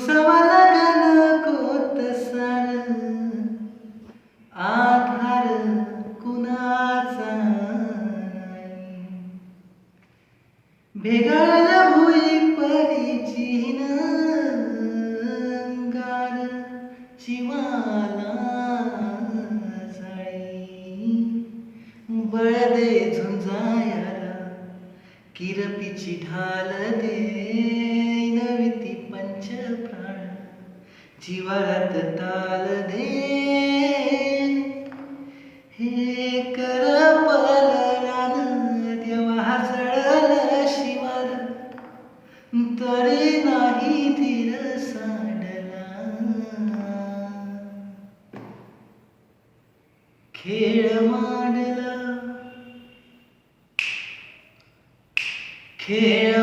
कुसवाला गण कोतसार. आधार कुणाचा नाही. भेगाळला भुई परीची गार चिवाला जाई बळदे झुंजायाला किरपीची ढाल दे. जीवारात ताल दे। हे कर पलरान देवा हसळल शिवार। तरी नाही धीर सांडला। खेळ मांडला। खेळ